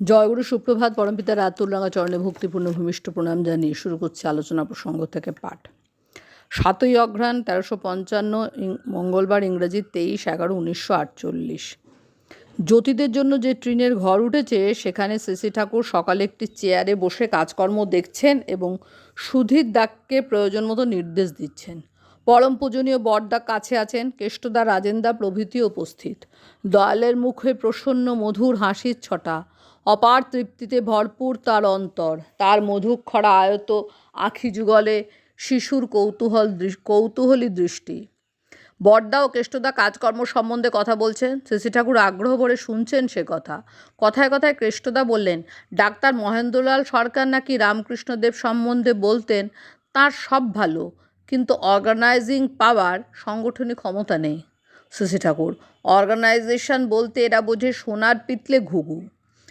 জয়গুরু সুপ্রভাত, পরমপিতা রাতুলরাঙা চরণে ভক্তিপূর্ণ ভূমিষ্ঠ প্রণাম জানিয়ে শুরু করছে আলোচনা প্রসঙ্গ থেকে পাঠ। সাতই অঘ্রাণ তেরোশো পঞ্চান্ন মঙ্গলবার ইংরেজি তেইশ এগারো উনিশশো আটচল্লিশ। জ্যোতিদের জন্য যে ট্রেনের ঘর উঠেছে, সেখানে সিসি ঠাকুর সকালে একটি চেয়ারে বসে কাজকর্ম দেখছেন এবং সুধীর দাগকে প্রয়োজন মতো নির্দেশ দিচ্ছেন। পরম পূজনীয় বরদা কাছে আছেন কেষ্টদা রাজেন্দা প্রভৃতি উপস্থিত। দয়ালের মুখে প্রসন্ন মধুর হাসির ছটা। অপার তৃপ্তিতে ভরপুর তার অন্তর। তার মধুক্ষরা আয়ত আখি যুগলে শিশুর কৌতূহল কৌতূহলী দৃষ্টি। বড়দা ও কেষ্টদা কাজকর্ম সম্বন্ধে কথা বলছেন। শ্রী ঠাকুর আগ্রহ ভরে শুনছেন সে কথা। কথায় কথায় কেষ্টদা বললেন, ডাক্তার মহেন্দ্রলাল সরকার নাকি রামকৃষ্ণদেব সম্বন্ধে বলতেন, তার সব ভালো। কিন্তু অর্গানাইজিং পাওয়ার সাংগঠনিক ক্ষমতা নেই। শ্রী ঠাকুর অর্গানাইজেশন বলতে এরা বোঝে সোনার পিতলে ঘুঘু।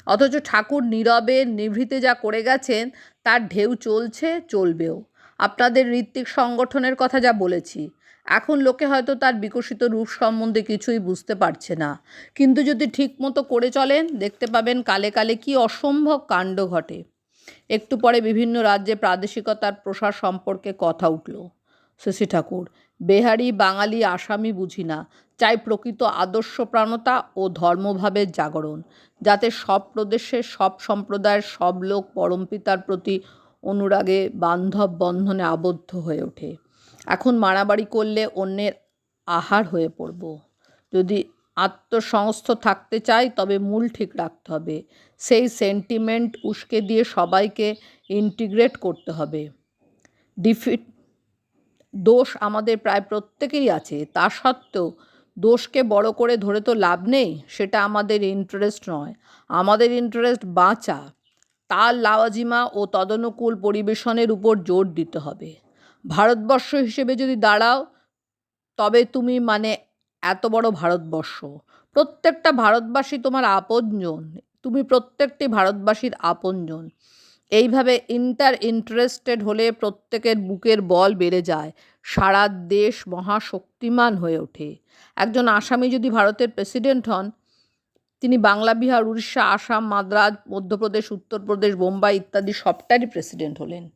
অথচ ঠাকুর নীরবে, নিভৃতে যা করে গেছেন, তার ঢেউ চলছে, চলবেও। আপনাদের ঋত্বিক সংগঠনের কথা যা বলেছি, এখন লোকে হয়তো তার বিকশিত রূপ সম্বন্ধে কিছুই বুঝতে পারছে না। কিন্তু যদি ঠিক মতো করে চলেন, দেখতে পাবেন কালে কালে কি অসম্ভব কাণ্ড ঘটে। একটু পরে বিভিন্ন রাজ্যে প্রাদেশিকতার প্রসার সম্পর্কে কথা উঠল। শশী ঠাকুর। বেহারি, বাঙালি, আসামি বুঝি না। চাই প্রকৃত আদর্শপ্রাণতা ও ধর্মভাবের জাগরণ। যাতে সব প্রদেশের সব সম্প্রদায়ের সব লোক পরমপিতার প্রতি অনুরাগে, বান্ধব বন্ধনে আবদ্ধ হয়ে ওঠে। এখন মারামারি করলে অন্যের আহার হয়ে পড়ব। যদি আত্মসংস্থ থাকতে চাই, তবে মূল ঠিক রাখতে হবে। সেই সেন্টিমেন্ট উস্কে দিয়ে সবাইকে ইন্টিগ্রেট করতে হবে। ডিফিট দোষ আমাদের প্রায় প্রত্যেকেরই আছে। তা সত্ত্বেও দোষকে বড় করে ধরে তো লাভ নেই, সেটা আমাদের ইন্টারেস্ট নয়। আমাদের ইন্টারেস্ট বাঁচা, তার লাওয়াজিমা ও তদনুকূল পরিবেশনের উপর জোর দিতে হবে। ভারতবর্ষ হিসেবে যদি দাঁড়াও, তবে তুমি মানে এত বড় ভারতবর্ষ। প্রত্যেকটা ভারতবাসী তোমার আপনজন, তুমি প্রত্যেকটি ভারতবাসীর আপনজন। এইভাবে ইন্টার ইন্টারেস্টেড হলে প্রত্যেকের বুকের বল বেড়ে যায়। সারা দেশ মহাশক্তিমান হয়ে ওঠে। একজন আসামি যদি ভারতের প্রেসিডেন্ট হন, তিনি বাংলা, বিহার, উড়িষ্যা, আসাম, মাদ্রাজ, মধ্যপ্রদেশ, উত্তরপ্রদেশ, বোম্বাই ইত্যাদি সবটারই প্রেসিডেন্ট হলেন।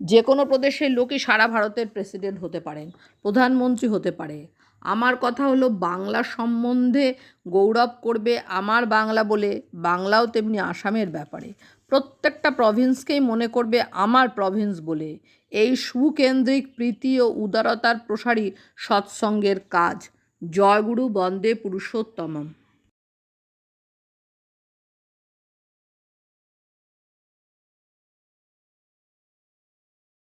যে কোনো প্রদেশের লোকই সারা ভারতের প্রেসিডেন্ট হতে পারেন, প্রধানমন্ত্রী হতে পারে। আমার কথা হলো, বাংলা সম্বন্ধে গৌরব করবে আমার বাংলা বলে বাংলাও তেমনি আসামের ব্যাপারে। প্রত্যেকটা প্রভিন্সকেই মনে করবে আমার প্রভিন্স বলে। এই সুকেন্দ্রিক প্রীতি ও উদারতার প্রসারী সৎসঙ্গের কাজ। জয়গুরু বন্দে পুরুষোত্তমম।